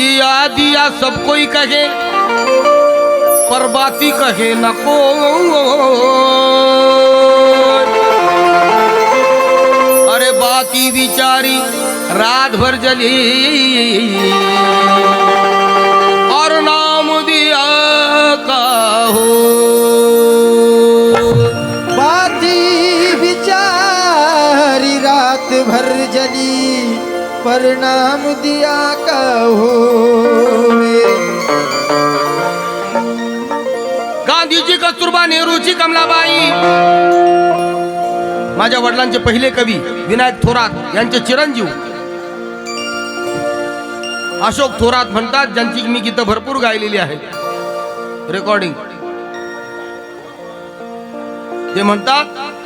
दिया दिया सब कोई कहे, पर बाती कहे न को अरे बाती बिचारी रात भर जली। और नाम दिया का हो बाती बिचारी रात भर जली। परिणाम दिया कहो गांधीजी कस्तुरबा नेहरूची कमलाबाई। माझ्या वडिलांचे पहिले कवी विनायक थोरात यांचे चिरंजीव। अशोक थोरात म्हणतात ज्यांची मी गीतं भरपूर गायलेली आहेत। रेकॉर्डिंग ते म्हणतात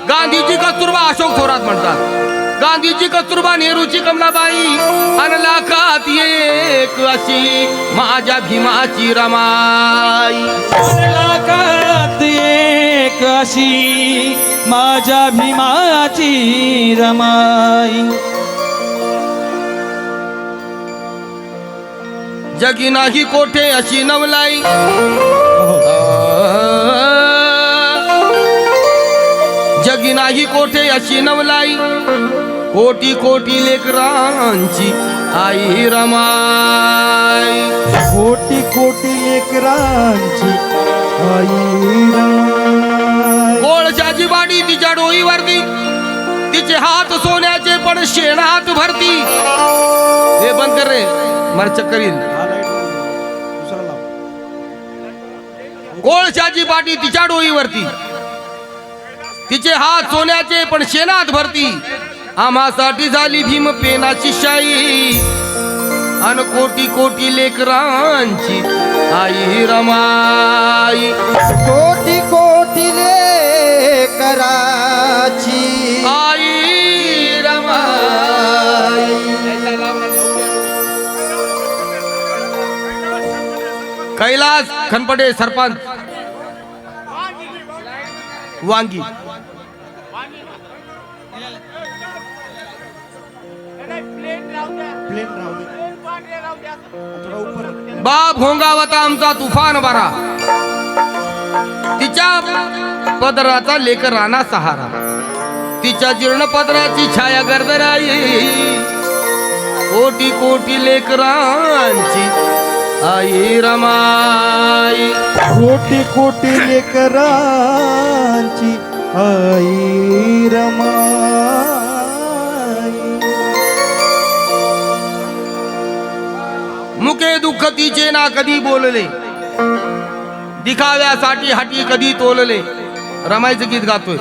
गांधीजी कस्तुरबा अशोक थोरात म्हणतात. गांधीजी कस्तुरबा नेहरूची कमलाबाई अन लाखात एक अशी माझ्या भीमाची रमाई। लाखात एक अशी माझ्या भीमाची रमाई। जगी नाही कोठे अशी नवलाई। नाही कोठे अशी नवलाई? कोटी कोटी लेकरांची आई रमाई. कोटी कोटी लेकरांची आई. कोळशाची बाडी तिच्या डोईवरती तिचे हात सोन्याचे पण शेणात भरती. हे बंद कर रे मला चक्कर येईल. कोळशाची बाटी तिच्या डोईवरती. तिचे हात सोन्याचे पण शेणात भरती. आम्हासाठी झाली भीम पेनाची शाई. अन कोटी कोटी लेकरांची आई रमाई. कोटी कोटी लेकराची आई रमाई. कैलास खनपडे सरपंच. वांगी. बाप घोंगावता आमचा तुफान बरा तिच्या पदराचा लेकर राणा सहारा. तिच्या जीर्ण पदराची छाया गर्दराई. कोटी कोटी लेकरांची आई रमाई. कोटी कोटी लेकरांची आई रमाई. दुःख तिचे ना कधी बोलले? दिखाव्यासाठी हाटी कधी तोलले? रमायचं गीत गातोय.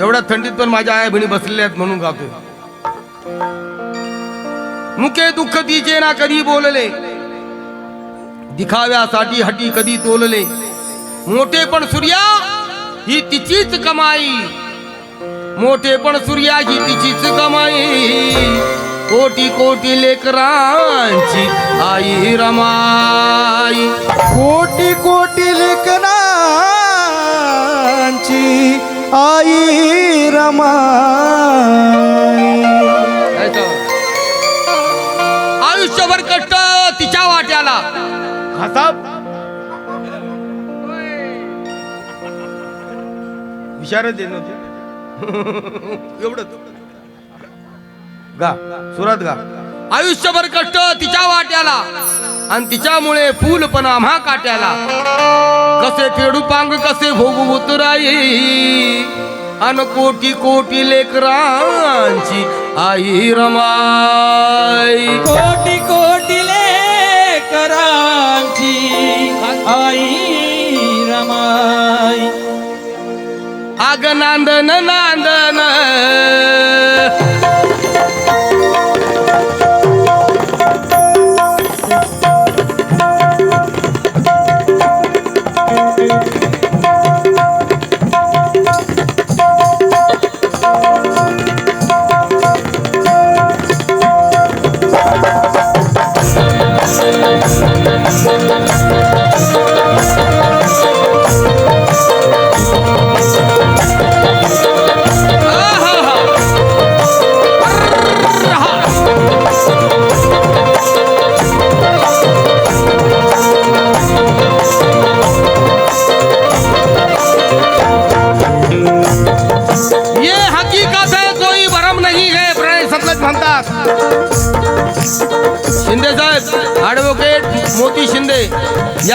एवढ्या थंडीत पण माझ्या आई बहिणी बसलेल्या आहेत म्हणून गातोय. मुके दुःख तिचे ना कधी बोलले? दिखाव्यासाठी हटी कधी तोलले? मोठे पण सूर्या ही तिचीच कमाई. मोठे पण सूर्या ही तिचीच कमाई. कोटी कोटी लेकरांची आई रमाई. कोटी कोटी लेकरांची आई रमाई. आयुष्यभर कष्ट तिच्या वाट्याला. खासाब विचारच दे नव्हते. एवढंच गा सुरात गा. आयुष्यभर कष्ट तिच्या वाट्याला आणि तिच्यामुळे फूल पण आम्हा काट्याला. कसे फेडू पांग कसे भोगू उतराई. अन कोटी कोटी लेकरांची आई रमाई. कोटी कोटी लेकरांची आई रमाई. आग नांदन नांदन.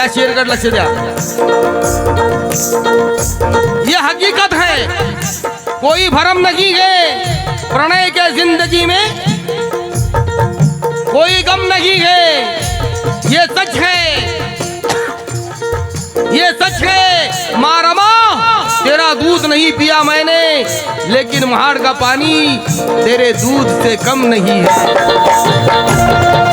या शेरगढ़ लक्ष द्या। ये हकीकत है, कोई भरम नहीं है प्रणय के ज़िंदगी में। कोई गम नहीं है, ये सच है। ये सच है मारमा तेरा दूध नहीं पिया मैंने, लेकिन महाड़ का पानी तेरे दूध से कम नहीं है।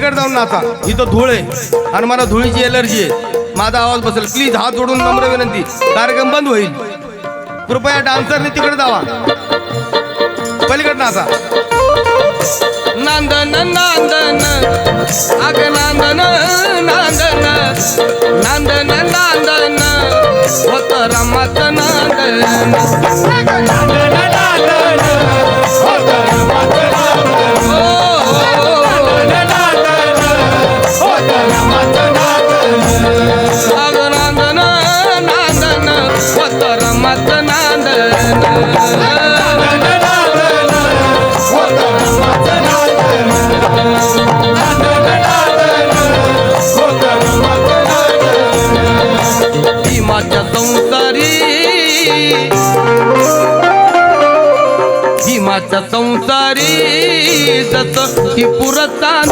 पलीकडे जाऊन नाचा. इथं धूळ आहे. आणि मला धुळीची एलर्जी आहे. माझा आवाज बसेल. प्लीज हात जोडून नम्र विनंती. कार्यक्रम बंद होईल. कृपया डान्सरने तिकडे जावा. पलीकडे नाचा. नांदन नांदन. अग नांदन नांदन. नांदन नांदन. होत रमत नांदन. अग जस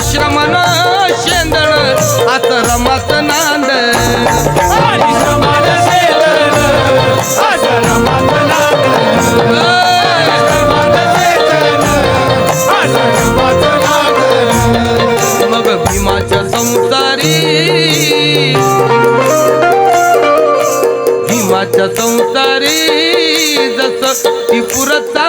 पाणी श्रमानं शेंदण आता रमात नांद. मग भीमाच्या संसारी भीमाच्या संसारी जस ती पुरता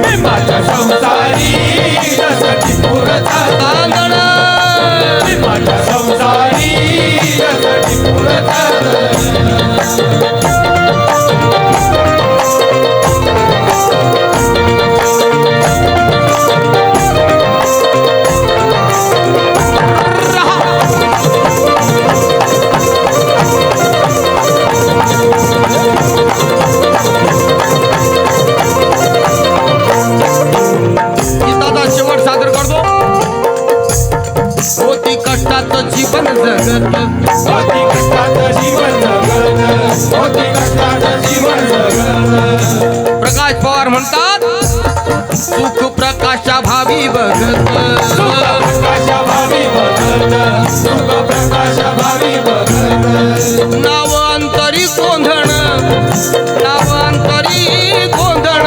गोंधळ नाव अंतरी गोंधळ.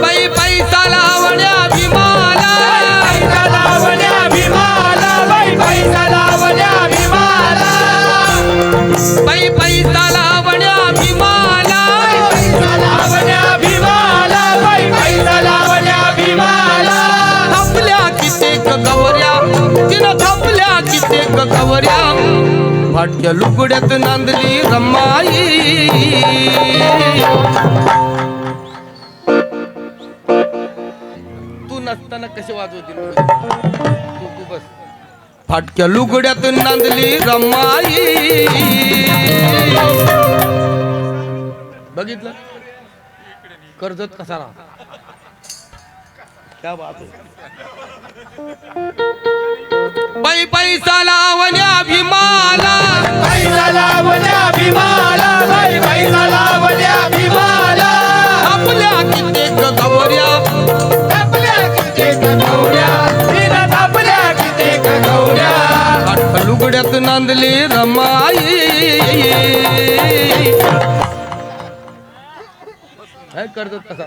बाई पैसा लावण्या भीमाला. पैसा लावल्या भीमाला. बाई पैसा लावल्या भीमाला. बाई पैसा लावण्या भीमाला. पैसा लावल्या भीमाला. बाई पैसा लावल्या भीमाला. थपल्या कित्येक गवऱ्या तिनं थपल्या कित्येक गवऱ्या फाटक्या लुगड्यात नांदली रमाई. तू नसताना कसे वाजवतील तू तू बस. फाटक्या लुगड्यात नांदली रमाई. बघितलं? कर्जत कसा राहा क्या बात है बाई पैसा लावण्या भीमाला. पैसा लावल्या भीमाला. बाई पैसा लावल्या भीमाला. आपल्या कित्येक गवऱ्या थापल्या कित्येक गौऱ्या. तिनं थापल्या कित्येक गौऱ्या. आठ लुगड्यात नांदली रमाई. करतात कसा